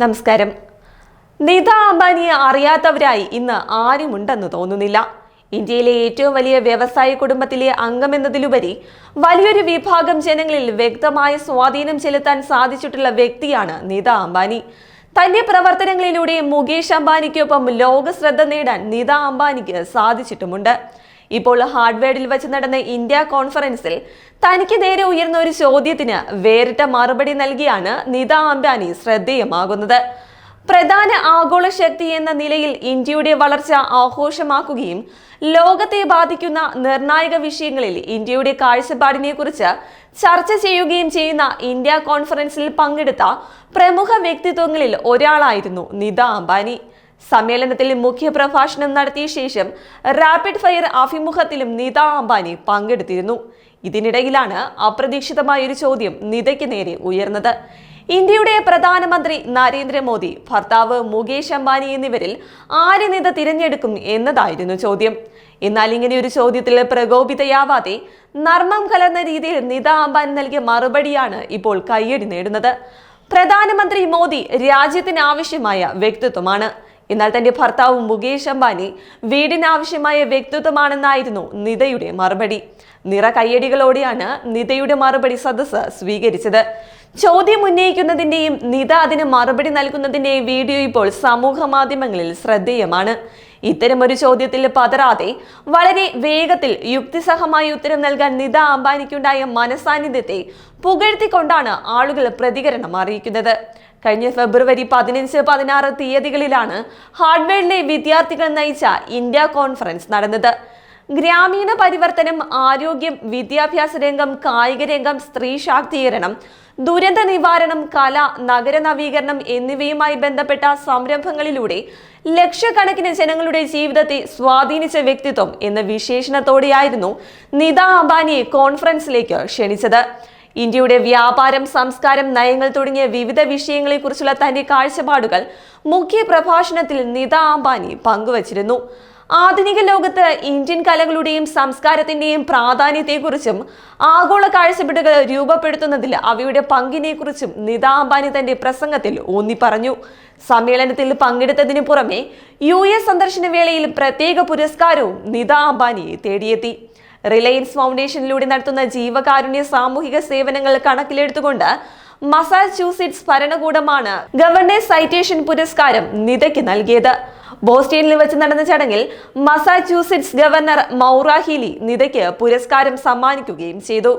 നമസ്കാരം. നിത അംബാനിയെ അറിയാത്തവരായി ഇന്ന് ആരുമുണ്ടെന്ന് തോന്നുന്നില്ല. ഇന്ത്യയിലെ ഏറ്റവും വലിയ വ്യവസായ കുടുംബത്തിലെ അംഗമെന്നതിലുപരി വലിയൊരു വിഭാഗം ജനങ്ങളിൽ വ്യക്തമായ സ്വാധീനം ചെലുത്താൻ സാധിച്ചിട്ടുള്ള വ്യക്തിയാണ് നിത അംബാനി. തന്റെ പ്രവർത്തനങ്ങളിലൂടെ മുകേഷ് അംബാനിക്കൊപ്പം ലോക ശ്രദ്ധ നേടാൻ നിത അംബാനിക്ക് സാധിച്ചിട്ടുമുണ്ട്. ഇപ്പോൾ ഹാർഡ്വെയറിൽ വെച്ച് നടന്ന ഇന്ത്യ കോൺഫറൻസിൽ തനിക്ക് നേരെ ഉയർന്ന ഒരു ചോദ്യത്തിന് വേറിട്ട മറുപടി നൽകിയാണ് നിത അംബാനി ശ്രദ്ധേയമാകുന്നത്. പ്രധാന ആഗോള ശക്തി എന്ന നിലയിൽ ഇന്ത്യയുടെ വളർച്ച ആഘോഷമാക്കുകയും ലോകത്തെ ബാധിക്കുന്ന നിർണായക വിഷയങ്ങളിൽ ഇന്ത്യയുടെ കാഴ്ചപ്പാടിനെ കുറിച്ച് ചർച്ച ചെയ്യുകയും ചെയ്യുന്ന ഇന്ത്യ കോൺഫറൻസിൽ പങ്കെടുത്ത പ്രമുഖ വ്യക്തിത്വങ്ങളിൽ ഒരാളായിരുന്നു നിത അംബാനി. സമ്മേളനത്തിൽ മുഖ്യപ്രഭാഷണം നടത്തിയ ശേഷം റാപ്പിഡ് ഫയർ അഭിമുഖത്തിലും നിത അംബാനി പങ്കെടുത്തിരുന്നു. ഇതിനിടയിലാണ് അപ്രതീക്ഷിതമായ ഒരു ചോദ്യം നിതയ്ക്ക് നേരെ ഉയർന്നത്. ഇന്ത്യയുടെ പ്രധാനമന്ത്രി നരേന്ദ്രമോദി ഭർത്താവ് മുകേഷ് അംബാനി എന്നിവരിൽ ആര് നിത തിരഞ്ഞെടുക്കും എന്നതായിരുന്നു ചോദ്യം. എന്നാൽ ഇങ്ങനെ ഒരു ചോദ്യത്തിൽ പ്രകോപിതയാവാതെ നർമ്മം കലർന്ന രീതിയിൽ നിത അംബാനി നൽകിയ മറുപടിയാണ് ഇപ്പോൾ കയ്യടി നേടുന്നത്. പ്രധാനമന്ത്രി മോദി രാജ്യത്തിന് ആവശ്യമായ വ്യക്തിത്വമാണ്. എന്നാൽ തന്റെ ഭർത്താവ് മുകേഷ് അംബാനി വീടിനാവശ്യമായ വ്യക്തിത്വമാണെന്നായിരുന്നു നിതയുടെ മറുപടി. നിറ കയ്യടികളോടെയാണ് നിതയുടെ മറുപടി സദസ്സ് സ്വീകരിച്ചത്. ചോദ്യം ഉന്നയിക്കുന്നതിന്റെയും നിത അതിന് മറുപടി നൽകുന്നതിന്റെയും വീഡിയോ ഇപ്പോൾ സമൂഹ മാധ്യമങ്ങളിൽ ശ്രദ്ധേയമാണ്. ഇത്തരമൊരു ചോദ്യത്തിൽ പതറാതെ വളരെ വേഗത്തിൽ യുക്തിസഹമായി ഉത്തരം നൽകാൻ നിത അംബാനിക്കുണ്ടായ മനസാന്നിധ്യത്തെ പുകഴ്ത്തിക്കൊണ്ടാണ് ആളുകൾ പ്രതികരണം അറിയിക്കുന്നത്. കഴിഞ്ഞ ഫെബ്രുവരി പതിനഞ്ച് പതിനാറ് തീയതികളിലാണ് ഹാർഡ്വെയറിലെ വിദ്യാർത്ഥികൾ നയിച്ച ഇന്ത്യ കോൺഫറൻസ് നടന്നത്. ഗ്രാമീണ പരിവർത്തനം ആരോഗ്യം വിദ്യാഭ്യാസ രംഗം കായിക രംഗം സ്ത്രീ ശാക്തീകരണം ദുരന്ത നിവാരണം കല നഗര നവീകരണം എന്നിവയുമായി ബന്ധപ്പെട്ട സംരംഭങ്ങളിലൂടെ ലക്ഷക്കണക്കിന് ജനങ്ങളുടെ ജീവിതത്തെ സ്വാധീനിച്ച വ്യക്തിത്വം എന്ന വിശേഷണത്തോടെയായിരുന്നു നിത അംബാനിയെ കോൺഫറൻസിലേക്ക് ക്ഷണിച്ചത്. ഇന്ത്യയുടെ വ്യാപാരം സംസ്കാരം നയങ്ങൾ തുടങ്ങിയ വിവിധ വിഷയങ്ങളെക്കുറിച്ചുള്ള തന്റെ കാഴ്ചപ്പാടുകൾ മുഖ്യ പ്രഭാഷണത്തിൽ നിത അംബാനി പങ്കുവച്ചിരുന്നു. ആധുനിക ലോകത്ത് ഇന്ത്യൻ കലകളുടെയും സംസ്കാരത്തിന്റെയും പ്രാധാന്യത്തെക്കുറിച്ചും ആഗോള കാഴ്ചപ്പാടുകൾ രൂപപ്പെടുത്തുന്നതിൽ അവയുടെ പങ്കിനെക്കുറിച്ചും നിത അംബാനി തന്റെ പ്രസംഗത്തിൽ ഊന്നി പറഞ്ഞു സമ്മേളനത്തിൽ പങ്കെടുത്തതിനു പുറമെ യു എസ് സന്ദർശന വേളയിൽ പ്രത്യേക പുരസ്കാരവും നിത അംബാനിയെ തേടിയെത്തി. റിലയൻസ് ഫൗണ്ടേഷനിലൂടെ നടത്തുന്ന ജീവകാരുണ്യ സാമൂഹിക സേവനങ്ങൾ കണക്കിലെടുത്തുകൊണ്ട് മസാച്യൂസിറ്റ്സ് ഭരണകൂടമാണ് ഗവർണേഴ്സ് സൈറ്റേഷൻ പുരസ്കാരം നിതയ്ക്ക് നൽകിയത്. ബോസ്റ്റണിൽ വെച്ച് നടന്ന ചടങ്ങിൽ മസാച്യൂസിറ്റ്സ് ഗവർണർ മൗറാഹിലി ഹീലി നിതയ്ക്ക് പുരസ്കാരം സമ്മാനിക്കുകയും ചെയ്തു.